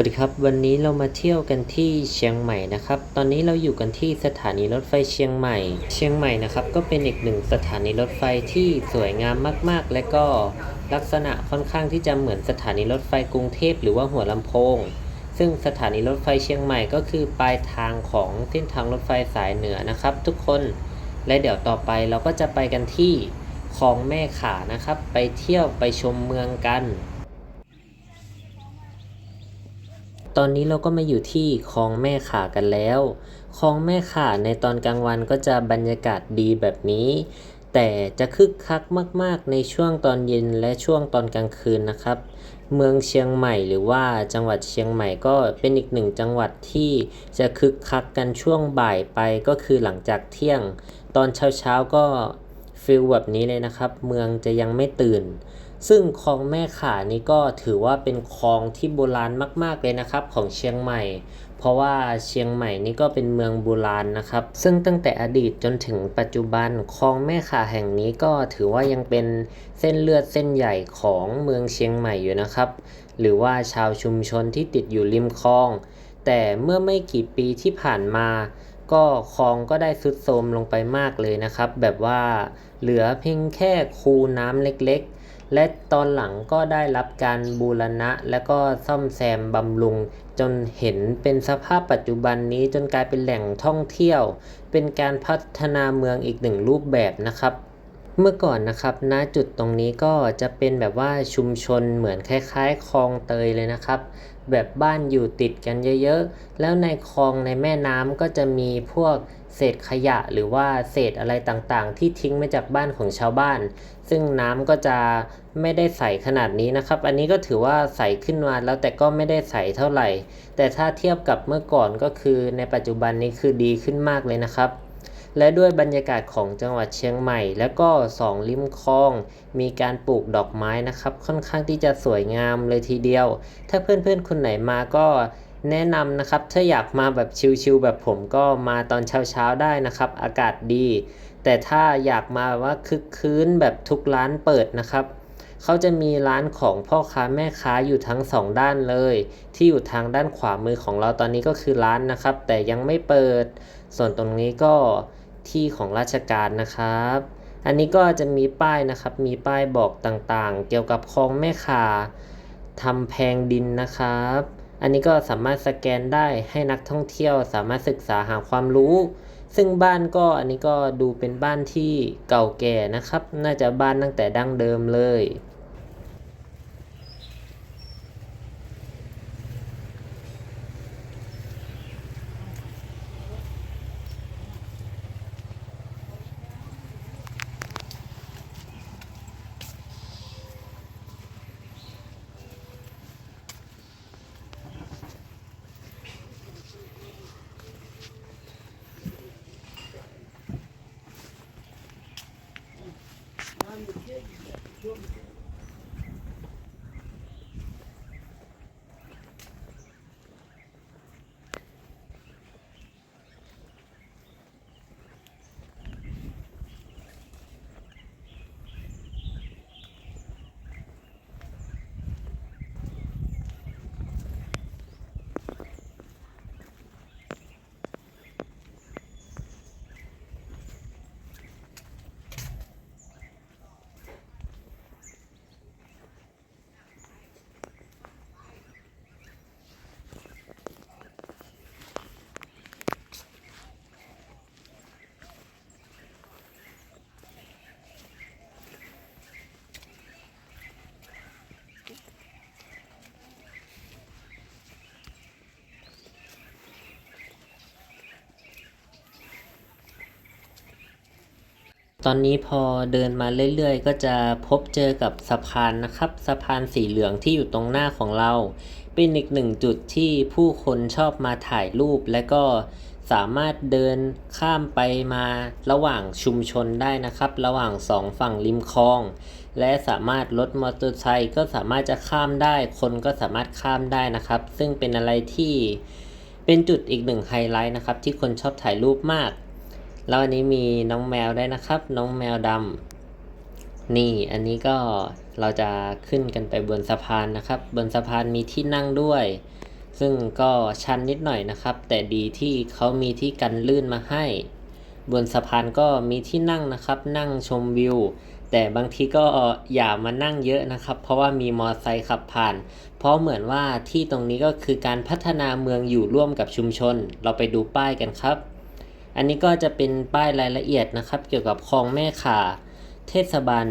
สวัสดีครับ วันนี้เรามาเที่ยวกันที่เชียงใหม่นะครับ ตอนนี้เราอยู่กันที่สถานีรถไฟเชียงใหม่ เชียงใหม่นะครับก็เป็นอีกหนึ่งสถานีรถไฟที่สวยงามมาก ๆ และก็ลักษณะค่อนข้างที่จะเหมือนสถานีรถไฟกรุงเทพหรือว่าหัวลำโพง ซึ่งสถานีรถไฟเชียงใหม่ก็คือปลายทางของเส้นทางรถไฟสายเหนือนะครับ ทุกคนและเดี๋ยวต่อไปเราก็จะไปกันที่คลองแม่ขานะครับ ไปเที่ยวไปชมเมืองกัน ตอนนี้เราก็มาอยู่ที่คลองแม่ข่ากันแล้วคลองแม่ข่าในตอนกลางวันก็จะบรรยากาศดีแบบนี้ แต่จะคึกคักมาก ๆ ในช่วงตอนเย็นและช่วงตอนกลางคืนนะครับ เมืองเชียงใหม่หรือว่าจังหวัดเชียงใหม่ก็เป็นอีกหนึ่งจังหวัดที่จะคึกคักกันช่วงบ่ายไปก็คือหลังจากเที่ยง ตอนเช้าๆก็ ฟิลแบบนี้เลยนะครับ เมืองจะยังไม่ตื่น ซึ่งคลองแม่ข่านี้ก็ถือว่าเป็นคลองที่โบราณมาก ๆเลยนะครับของเชียงใหม่ เพราะว่าเชียงใหม่นี่ก็เป็นเมืองโบราณนะครับ ซึ่งตั้งแต่อดีตจนถึงปัจจุบันคลองแม่ข่าแห่งนี้ก็ถือว่ายังเป็นเส้นเลือดเส้นใหญ่ของเมืองเชียงใหม่อยู่นะครับ หรือว่าชาวชุมชนที่ติดอยู่ริมคลอง แต่เมื่อไม่กี่ปีที่ผ่านมา ก็คลองก็ได้สุดโทมลงไปมากเลยนะครับ แบบว่าเหลือเพียงแค่คูน้ำเล็กๆ และตอนหลังก็ได้รับการบูรณะ และก็ซ่อมแซมบำรุง จนเห็นเป็นสภาพปัจจุบันนี้จนกลายเป็นแหล่งท่องเที่ยว เป็นการพัฒนาเมืองอีกหนึ่งรูปแบบนะครับ เมื่อก่อนนะครับณจุดตรงนี้ก็จะเป็นแบบว่าชุมชนเหมือนคล้ายๆคลองเตยเลยนะครับ แบบบ้านอยู่ติดกันเยอะๆ แล้วในคลองในแม่น้ำก็จะมีพวกเศษขยะหรือว่าเศษอะไรต่างๆ ที่ทิ้งมาจากบ้านของชาวบ้าน ซึ่งน้ำก็จะไม่ได้ใสขนาดนี้นะครับ อันนี้ก็ถือว่าใสขึ้นมาแล้วแต่ก็ไม่ได้ใสเท่าไหร่ แต่ถ้าเทียบกับเมื่อก่อนก็คือในปัจจุบันนี้คือดีขึ้นมากเลยนะครับ และด้วยบรรยากาศของจังหวัดเชียงใหม่ แล้วก็สองริมคลอง มีการปลูกดอกไม้นะครับ ค่อนข้างที่จะสวยงามเลยทีเดียว ถ้าเพื่อนๆคนไหนมาก็แนะนำนะครับ ถ้าอยากมาแบบชิลๆแบบผมก็มาตอนเช้าๆได้นะครับ อากาศดี แต่ถ้าอยากมาว่าคึกคืนแบบทุกร้านเปิดนะครับเขาจะมีร้านของพ่อค้าแม่ค้าอยู่ทั้งสองด้านเลย ที่อยู่ทางด้านขวามือของเราตอนนี้ก็คือร้านนะครับ แต่ยังไม่เปิด ส่วนตรงนี้ก็ ที่ของราชการนะครับ อันนี้ก็จะมีป้ายนะครับ มีป้ายบอกต่างๆ เกี่ยวกับคลองแม่ข่าทำแพงดินนะครับ อันนี้ก็สามารถสแกนได้ให้นักท่องเที่ยวสามารถศึกษาหาความรู้ ซึ่งบ้านก็อันนี้ก็ดูเป็นบ้านที่เก่าแก่นะครับ น่าจะบ้านตั้งแต่ดั้งเดิมเลย Thank you. ตอนนี้พอเดินมาเรื่อยๆ ก็จะพบเจอกับสะพานนะครับสะพานสีเหลืองที่อยู่ตรงหน้าของเรา เป็นอีกหนึ่งจุดที่ผู้คนชอบมาถ่ายรูป และก็สามารถเดินข้ามไปมาระหว่างชุมชนได้นะครับ ระหว่างสองฝั่งริมคลอง และสามารถรถมอเตอร์ไซค์ก็สามารถจะข้ามได้ คนก็สามารถข้ามได้นะครับ ซึ่งเป็นอะไรที่เป็นจุดอีกหนึ่งไฮไลท์นะครับ ที่คนชอบถ่ายรูปมาก แล้วอันนี้มีน้องแมวได้นะครับ น้องแมวดำนี่อันนี้ก็เราจะขึ้นกันไปบนสะพานนะครับ บนสะพานมีที่นั่งด้วย ซึ่งก็ชันนิดหน่อยนะครับ แต่ดีที่เขามีที่กันลื่นมาให้ บนสะพานก็มีที่นั่งนะครับ นั่งชมวิว แต่บางทีก็อย่ามานั่งเยอะนะครับ เพราะว่ามีมอไซค์ขับผ่าน เพราะเหมือนว่าที่ตรงนี้ก็คือการพัฒนาเมืองอยู่ร่วมกับชุมชน เราไปดูป้ายกันครับ อันนี้ก็จะเป็นป้ายรายละเอียดนะครับ เกี่ยวกับคลองแม่ข่า เทศบาล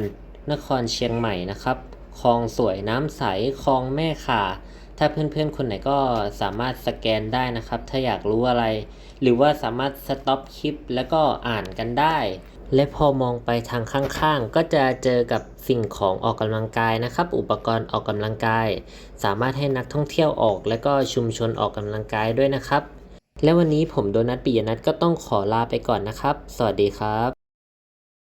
นครเชียงใหม่นะครับคลองสวยน้ำใสคลองแม่ข่า ถ้าเพื่อนๆคนไหนก็สามารถสแกนได้นะครับ ถ้าอยากรู้อะไร หรือว่าสามารถสต็อปคลิปแล้วก็อ่านกันได้ และพอมองไปทางข้างๆ ก็จะเจอกับสิ่งของออกกำลังกายนะครับ อุปกรณ์ออกกำลังกาย สามารถให้นักท่องเที่ยวออก และก็ชุมชนออกกำลังกายด้วยนะครับ และวันนี้ผมโดนัทปิยนัทก็ต้องขอลาไปก่อนนะครับ สวัสดีครับ